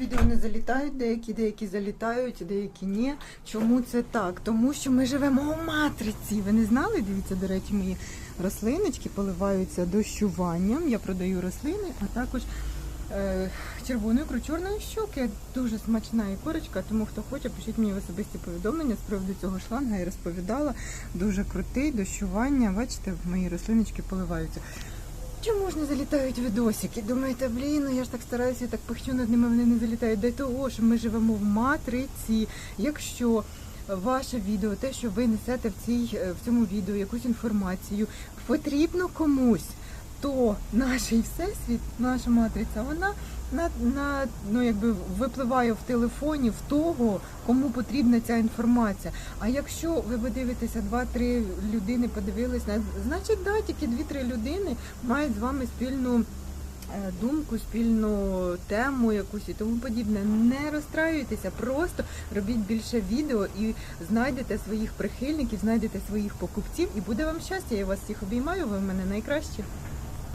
відео не залітають, деякі, деякі залітають, деякі ні. Чому це так? Тому що ми живемо у матриці. Ви не знали? Дивіться, до речі, мої рослиночки поливаються дощуванням. Я продаю рослини, а також е, червоної ікру, чорної щоки. Дуже смачна ікорочка, тому хто хоче, пишіть мені в особисті повідомлення з приводу цього шланга. Я розповідала. Дуже крутий дощування. Бачите, мої рослиночки поливаються. Чому ж не залітають відосики? Думаєте, блін, ну я ж так стараюся, так пихчу над ними, вони не залітають. До того, що ми живемо в матриці. Якщо ваше відео, те, що ви несете в цій е, в цьому відео якусь інформацію, потрібно комусь, то наш всесвіт, наша матриця, вона на, на ну якби випливає в телефоні в того, кому потрібна ця інформація. А якщо ви подивитеся, два-три людини подивились на значить, да, тільки дві-три людини мають з вами спільну. е, Думку, спільну тему якусь і тому подібне. Не розстраюйтеся, просто робіть більше відео і знайдете своїх прихильників, знайдете своїх покупців, і буде вам щастя. Я вас всіх обіймаю. Ви в мене найкращі.